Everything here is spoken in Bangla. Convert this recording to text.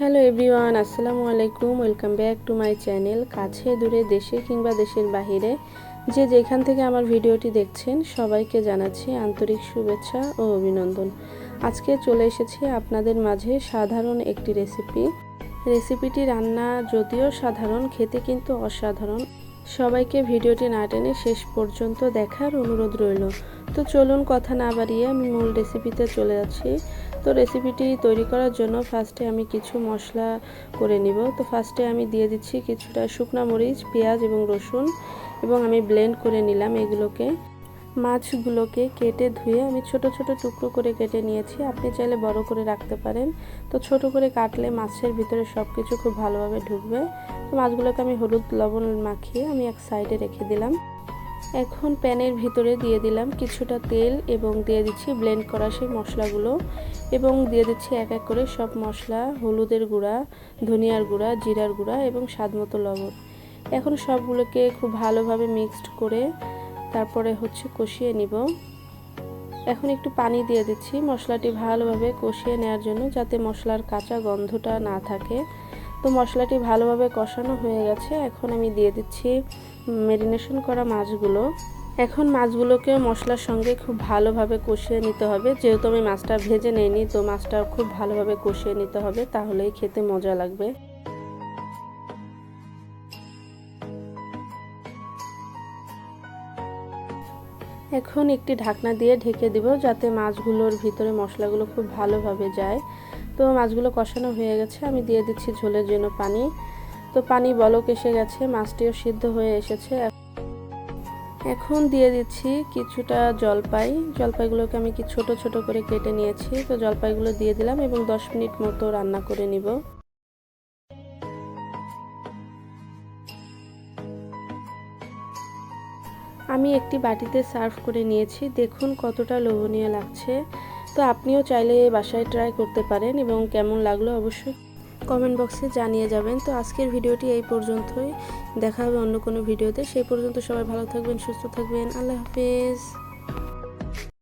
হ্যালো এভরিওয়ান, আসসালামু আলাইকুম। Welcome back to my channel, কাছে, দূরে, দেশে কিংবা দেশের বাহিরে। যে যেখান থেকে আমার ভিডিওটি দেখছেন, সবাইকে জানাচ্ছি আন্তরিক শুভেচ্ছা ও অভিনন্দন। আজকে চলে এসেছি আপনাদের মাঝে সাধারণ একটি রেসিপি। রেসিপিটি রান্না যদিও সাধারণ, খেতে কিন্তু অসাধারণ। সবাইকে ভিডিওটি না টেনে শেষ পর্যন্ত দেখার অনুরোধ রইল। তো চলুন কথা না বাড়িয়ে আমি মূল রেসিপিতে চলে যাচ্ছি। তো রেসিপিটি তৈরি করার জন্য ফার্স্টে আমি কিছু মশলা করে নিব। তো ফার্স্টে আমি দিয়ে দিচ্ছি কিছুটা শুকনা মরিচ, পেঁয়াজ এবং রসুন এবং আমি ব্লেন্ড করে নিলাম এগুলোকে। মাছগুলোকে কেটে ধুয়ে আমি ছোট ছোট টুকরো করে কেটে নিয়েছি। আপনি চাইলে বড় করে রাখতে পারেন। তো ছোট করে কাটলে মাছের ভিতরে সব কিছু খুব ভালোভাবে ঢুকবে। তো মাছগুলোকে আমি হলুদ লবণ মাখিয়ে আমি এক সাইডে রেখে দিলাম। এখন প্যানের ভিতরে দিয়ে দিলাম কিছুটা তেল এবং দিয়ে দিচ্ছি ব্লেন্ড করা সেই মশলাগুলো এবং দিয়ে দিচ্ছি এক এক করে সব মশলা, হলুদের গুঁড়া, ধনিয়ার গুঁড়া, জিরার গুঁড়া এবং স্বাদ মতো লবণ। এখন সবগুলোকে খুব ভালোভাবে মিক্সড করে তারপরে হচ্ছে কষিয়ে নিব। এখন একটু পানি দিয়ে দিচ্ছি মশলাটি ভালোভাবে কষিয়ে নেওয়ার জন্য যাতে মশলার কাঁচা গন্ধটা না থাকে। তো মশলাটি ভালোভাবে কষানো হয়ে গেছে। এখন আমি দিয়ে দিচ্ছি মেরিনেশন করা মাছগুলো। এখন মাছগুলোকে মশলার সঙ্গে খুব ভালোভাবে কষিয়ে নিতে হবে। যেহেতু আমি মাছটা ভেজে নেইনি, তো মাছটা খুব ভালোভাবে কষিয়ে নিতে হবে, তাহলেই খেতে মজা লাগবে। এখন একটি ঢাকনা দিয়ে ঢেকে দিব, যাতে মাছগুলোর ভিতরে মশলাগুলো খুব ভালোভাবে যায়। তো মাছগুলো কষানো হয়ে গেছে। আমি দিয়ে দিচ্ছি ঝোলের জন্য পানি। তো পানি বলক এসে গেছে, মাছটিও সিদ্ধ হয়ে এসেছে। এখন দিয়ে দিচ্ছি কিছুটা জলপাই। জলপাইগুলোকে আমি কি ছোট ছোট করে কেটে নিয়েছি। তো জলপাইগুলো দিয়ে দিলাম এবং দশ মিনিট মতো রান্না করে নিব। আমি একটি বাটিতে সার্ভ করে নিয়েছি। দেখুন কতটা লোভনীয় লাগছে। তো আপনিও চাইলে বাসায় ট্রাই করতে পারেন এবং কেমন লাগল অবশ্যই কমেন্ট বক্সে জানিয়ে যাবেন। তো আজকের ভিডিওটি এই পর্যন্তই। দেখা হবে অন্য কোনো ভিডিওতে। সেই পর্যন্ত সবাই ভালো থাকবেন, সুস্থ থাকবেন। আল্লাহ হাফেজ।